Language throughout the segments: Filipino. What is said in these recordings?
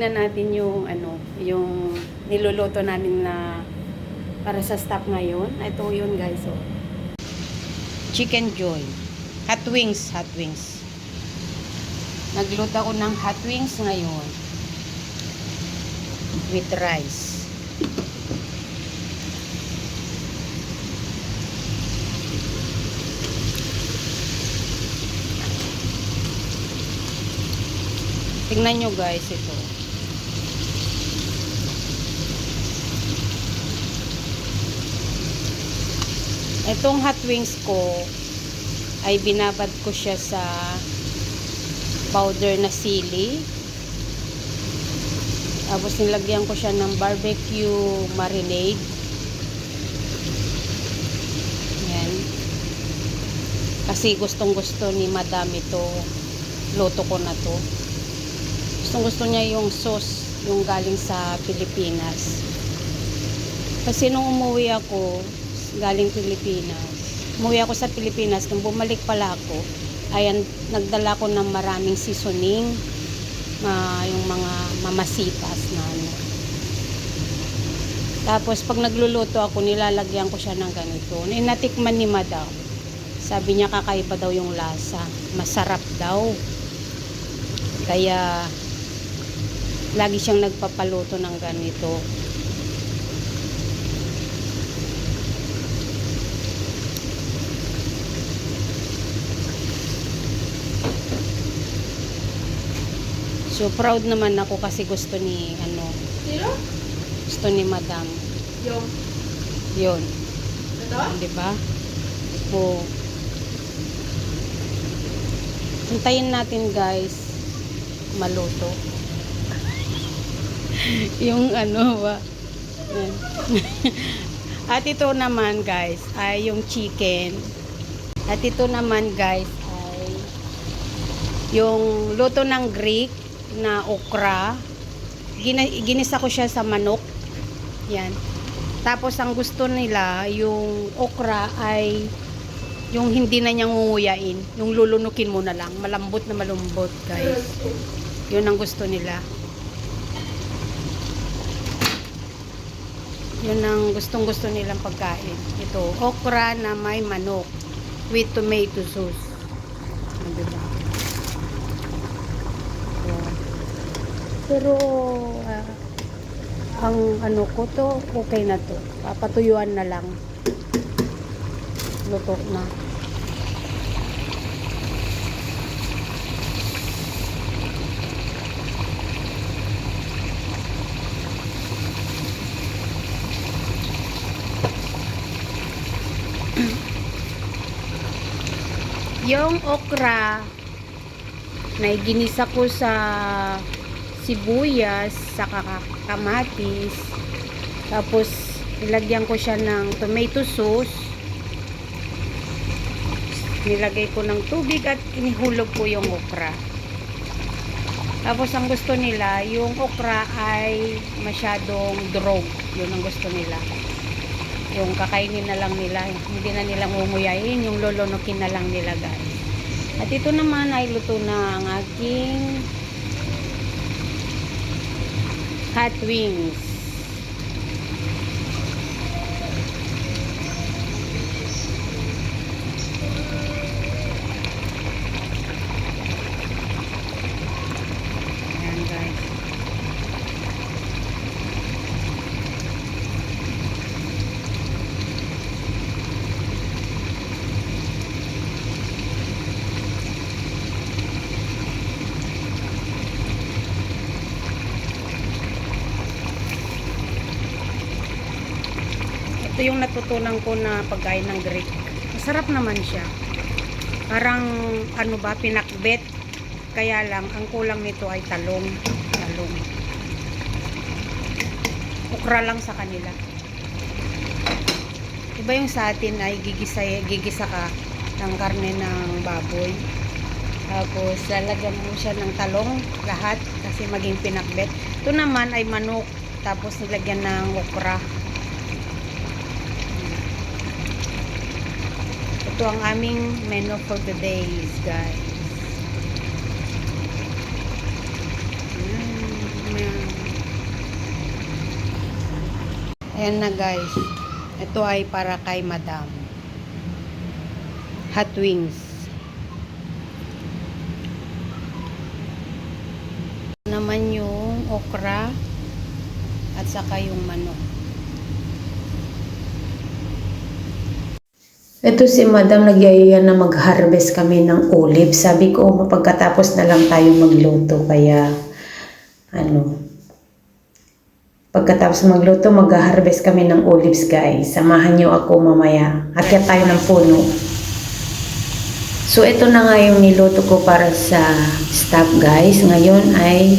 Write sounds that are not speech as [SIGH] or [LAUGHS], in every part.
tignan natin yung ano, yung niluluto namin na para sa staff ngayon. Ito yun guys, oh. Chicken joy. Hot wings, hot wings. Nagluto ako ng hot wings ngayon. With rice. Tingnan nyo guys ito. Itong hot wings ko ay binabad ko siya sa powder na sili. Tapos nilagyan ko siya ng barbecue marinade. Yan. Kasi gustong gusto ni madam ito. Luto ko na to. Gustong gusto niya yung sauce yung galing sa Pilipinas. Kasi nung umuwi ako, galing Pilipinas, umuwi ako sa Pilipinas, nung bumalik pala ako, ayan, nagdala ko ng maraming seasoning, ah, yung mga mamasitas na ano. Tapos pag nagluluto ako, nilalagyan ko siya ng ganito. Inatikman ni madam. Sabi niya kakaiba daw yung lasa. Masarap daw. Kaya lagi siyang nagpapaluto ng ganito. So proud naman ako kasi gusto ni ano, Sino? gusto ni Madam. Yung. 'Yon, Ito? 'di ba? Oo. Hintayin natin, guys, maluto. [LAUGHS] yung ano ba? [LAUGHS] At ito naman, guys, ay yung chicken. At ito naman, guys, ay yung luto ng Greek na okra. Gina, ginisa ko siya sa manok. Yan. Tapos ang gusto nila, yung okra ay yung hindi na niya ngunguyain, yung lulunukin mo na lang, malambot na malambot, guys. Yun ang gusto nila. Yun ang gustong gusto nilang pagkain. Ito, okra na may manok with tomato sauce. Ah, diba? Pero, ah, ang ano ko to, okay na to. Papatuyuan na lang. Luto na. [CLEARS THROAT] Yung okra na ginisa ko sa sibuyas, sa kamatis, tapos nilagyan ko siya ng tomato sauce, nilagay ko ng tubig at inihulog ko yung okra. Tapos ang gusto nila, yung okra ay masyadong drog. Yun ang gusto nila. Yung kakainin na lang nila, hindi na nila ngunguyain, yung lolonokin na lang nila guys. At ito naman ay luto na ang aking hot wings. Ito yung natutunan ko na pagkain ng Greek. Masarap naman siya. Parang ano ba, pinakbet. Kaya lang, ang kulang nito ay talong. Talong. Ukra lang sa kanila. Iba yung sa atin ay gigisa, gigisa ka ng karne ng baboy. Tapos, lalagyan mo siya ng talong, lahat, kasi maging pinakbet. Ito naman ay manok, tapos nilagyan ng okra. Ito ang aming menu for the today, guys. Ayan na guys. Ito ay para kay Madam. Hot wings. Naman yung okra at saka yung manok. Ito si Madam nagyayaya na mag-harvest kami ng olive. Sabi ko, mapagkatapos na lang tayo magluto. Kaya, ano, pagkatapos magluto, mag-harvest kami ng olives, guys. Samahan niyo ako mamaya. Akyat tayo ng puno. So, ito na nga yung niluto ko para sa staff, guys. Ngayon ay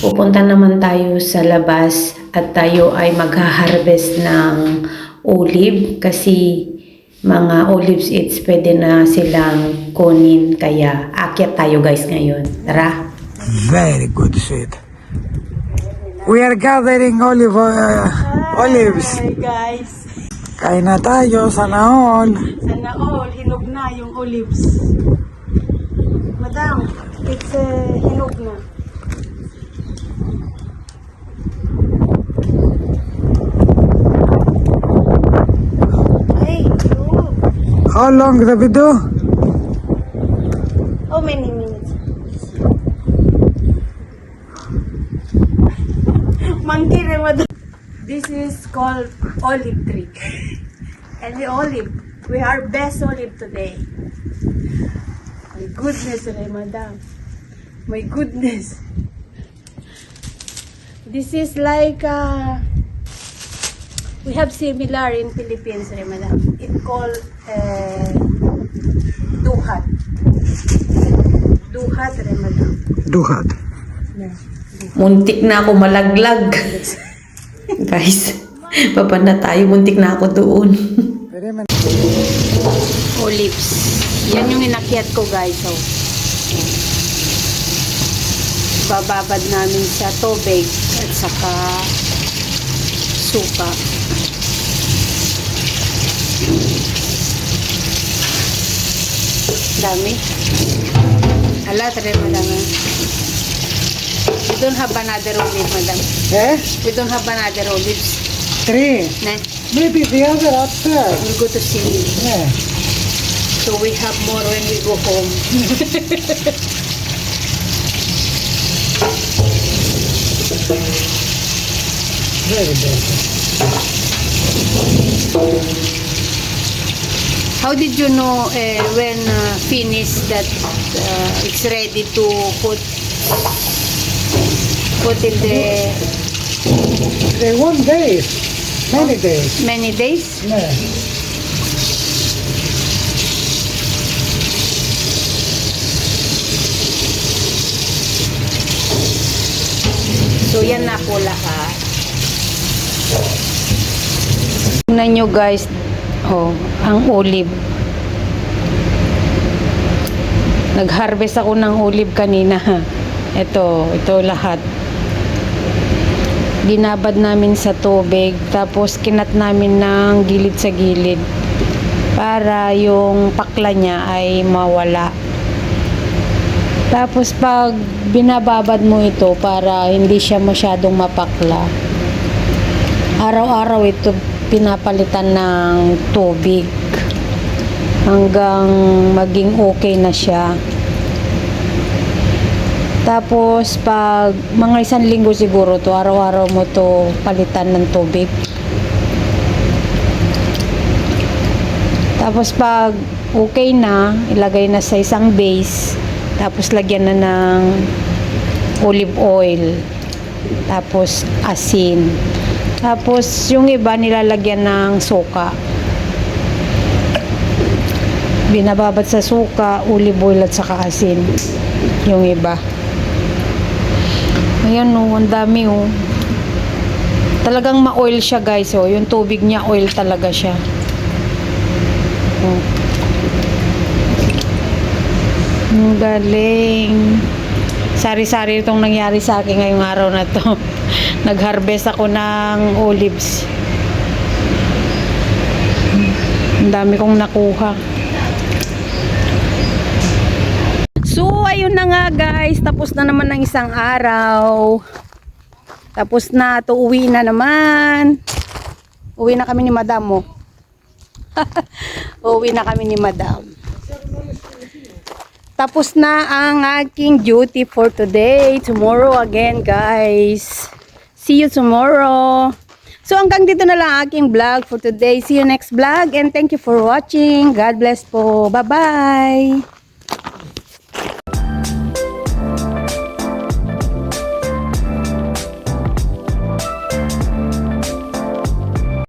pupunta naman tayo sa labas at tayo ay magha-harvest ng olive kasi mga olive seeds pwede na silang kunin kaya akyat tayo guys ngayon. Tara! Very good seed. We are gathering olive uh, olives. Hi guys! Kain na tayo, sana all. Sana all, hinog na yung olives. Madam, it's uh, hinog na. Hey, you. How long the video? How many minutes? Monkey rin, madam. This is called olive tree. And the olive, we are best olive today. My goodness, Ray, madam. My goodness. This is like, uh, we have similar in Philippines, Ray, madam. It called uh, duhat. Duhat, Ray, madam. Duhat. Muntik na ako malaglag. [LAUGHS] guys, baba na tayo. Muntik na ako doon. Olives. Yan yung inakyat ko guys. So, bababad namin sa tubig at saka suka. Dami. Ala, tare madami. We don't have another olive, madam. Eh? We don't have another olives. Three. Nah, Maybe the other upstairs. we'll go to see. Yeah. So we have more when we go home. [LAUGHS] Very good. How did you know uh, when uh, finished that uh, it's ready to put put in the They one day, many days. many days? Yeah. So yan na po lahat. Tingnan nyo guys, oh, ang olive. Nag-harvest ako ng olive kanina. Ito, ito lahat. Binabad namin sa tubig, tapos kinat namin ng gilid sa gilid para yung pakla niya ay mawala. Tapos pag binababad mo ito para hindi siya masyadong mapakla, araw-araw ito pinapalitan ng tubig hanggang maging okay na siya. Tapos pag mga isang linggo siguro to, araw-araw mo to palitan ng tubig. Tapos pag okay na, ilagay na sa isang base. Tapos lagyan na ng olive oil. Tapos asin. Tapos yung iba nilalagyan ng suka. Binababad sa suka, olive oil at saka asin. Yung iba. Ayan oh, ang dami oh. Talagang ma-oil siya guys oh. Yung tubig niya oil talaga siya. Oh. Ang galing. Sari-sari itong nangyari sa akin ngayong araw na to. [LAUGHS] Nag-harvest ako ng olives. Ang dami kong nakuha. So, ayun na nga guys. Tapos na naman ng isang araw. Tapos na. to uwi na naman. Uwi na kami ni Madam mo. [LAUGHS] Uwi na kami ni Madam. Tapos na ang aking duty for today. Tomorrow again, guys. See you tomorrow. So hanggang dito na lang aking vlog for today. See you next vlog and thank you for watching. God bless po. Bye-bye.